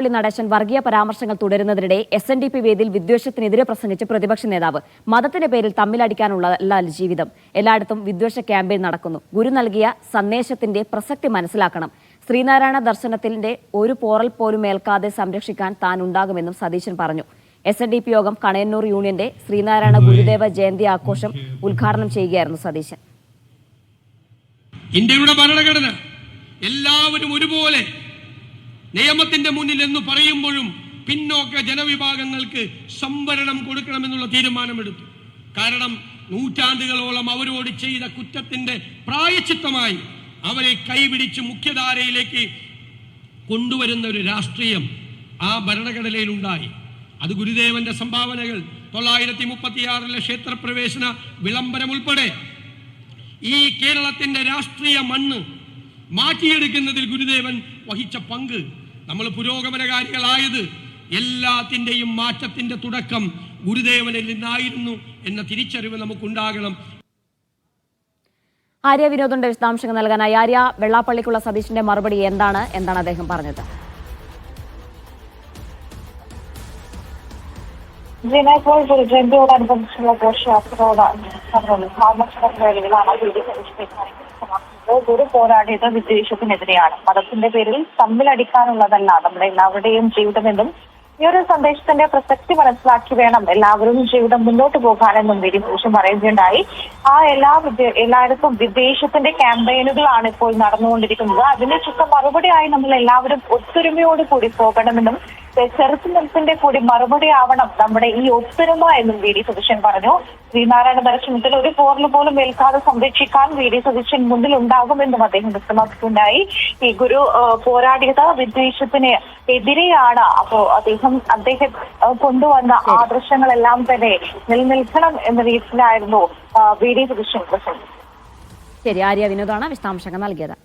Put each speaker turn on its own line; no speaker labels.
പള്ളി നടേശൻ വർഗീയ പരാമർശങ്ങൾ തുടരുന്നതിനിടെ എസ് എൻ ഡി പി വേദിയിൽ വിദ്വേഷത്തിനെതിരെ പ്രസംഗിച്ച പ്രതിപക്ഷ നേതാവ് മതത്തിന്റെ പേരിൽ തമ്മിലടിക്കാനുള്ള ജീവിതം. എല്ലായിടത്തും വിദ്വേഷ ക്യാമ്പയിൻ നടക്കുന്നു. ഗുരു നൽകിയ സന്ദേശത്തിന്റെ പ്രസക്തി മനസ്സിലാക്കണം. ശ്രീനാരായണ ദർശനത്തിന്റെ ഒരു പോറൽ പോലും ഏൽക്കാതെ സംരക്ഷിക്കാൻ താൻ ഉണ്ടാകുമെന്നും സതീശൻ പറഞ്ഞു. എസ് എൻ ഡി പി യോഗം കണയന്നൂർ യൂണിയന്റെ ശ്രീനാരായണ ഗുരുദേവ ജയന്തി ആഘോഷം ഉദ്ഘാടനം ചെയ്യുകയായിരുന്നു സതീശൻ.
ഇന്ത്യയുടെ ഭരണഘടന എല്ലാവരും ഒരുപോലെ നിയമത്തിന്റെ മുന്നിൽ എന്ന് പറയുമ്പോഴും പിന്നോക്ക ജനവിഭാഗങ്ങൾക്ക് സംവരണം കൊടുക്കണമെന്നുള്ള തീരുമാനമെടുത്തു. കാരണം നൂറ്റാണ്ടുകളോളം അവരോട് ചെയ്ത കുറ്റത്തിന്റെ പ്രായച്ചിത്തമായി അവരെ കൈപിടിച്ച് മുഖ്യധാരയിലേക്ക് കൊണ്ടുവരുന്ന ഒരു രാഷ്ട്രീയം ആ ഭരണഘടനയിൽ ഉണ്ടായി അത് ഗുരുദേവന്റെ സംഭാവനകൾ തൊള്ളായിരത്തി മുപ്പത്തിയാറിലെ ക്ഷേത്രപ്രവേശന വിളംബരം ഉൾപ്പെടെ ഈ കേരളത്തിന്റെ രാഷ്ട്രീയ മണ്ണ് മാറ്റിയെടുക്കുന്നതിൽ ഗുരുദേവൻ വഹിച്ച പങ്ക്. നമ്മൾ പുരോഗമനകാരികളായത് എല്ലാത്തിന്റെയും മാറ്റത്തിന്റെ തുടക്കം ഗുരുദേവനിൽ നിന്നായിരുന്നു എന്ന തിരിച്ചറിവ് നമുക്കുണ്ടാകണം.
ആര്യ വിനോദിന്റെ വിശദാംശങ്ങൾ നൽകാനായി ആര്യ വെള്ളാപ്പള്ളിക്കുള്ള സതീഷിന്റെ മറുപടി എന്താണ് എന്താണ് അദ്ദേഹം പറഞ്ഞത്.
ഘോഷയാത്രയോട് വേളയിലാണ് ഗുരു പോരാടിയത് വിദ്വേഷത്തിനെതിരെയാണ്. മതത്തിന്റെ പേരിൽ തമ്മിലടിക്കാനുള്ളതല്ല നമ്മുടെ എല്ലാവരുടെയും ജീവിതമെന്നും ഈ ഒരു സന്ദേശത്തിന്റെ പ്രസക്തി മനസ്സിലാക്കി വേണം എല്ലാവരും ജീവിതം മുന്നോട്ട് പോകാനെന്നും വിരിഭൂഷൺ പറയുകയുണ്ടായി. ആ എല്ലാ എല്ലായിടത്തും വിദ്വേഷത്തിന്റെ ക്യാമ്പയിനുകളാണ് ഇപ്പോൾ നടന്നുകൊണ്ടിരിക്കുന്നത്. അതിന് ചുറ്റും മറുപടിയായി നമ്മൾ എല്ലാവരും ഒത്തൊരുമയോട് കൂടി പോകണമെന്നും ചെറുത്തുനിൽപ്പിന്റെ കൂടി മറുപടി ആവണം നമ്മുടെ ഈ ഒത്തൊരുമ എന്നും വി ഡി സതീശൻ പറഞ്ഞു. ശ്രീനാരായണ ദർശനത്തിൽ ഒരു പോറിൽ പോലും ഏൽക്കാതെ സംരക്ഷിക്കാൻ വി ഡി സതീശൻ മുന്നിൽ ഉണ്ടാകുമെന്നും അദ്ദേഹം വ്യക്തമാക്കിയിട്ടുണ്ടായി. ഈ ഗുരു പോരാടിയത വിദ്വേഷത്തിന് എതിരെയാണ്. അപ്പോ അദ്ദേഹം അദ്ദേഹം കൊണ്ടുവന്ന ആദർശങ്ങളെല്ലാം തന്നെ നിലനിൽക്കണം എന്ന രീതിയിലായിരുന്നു വി ഡി സതീശൻ പ്രസംഗം
ശരി ആര്യ വിനോദാണ് വിശദാംശങ്ങൾ നൽകിയത്.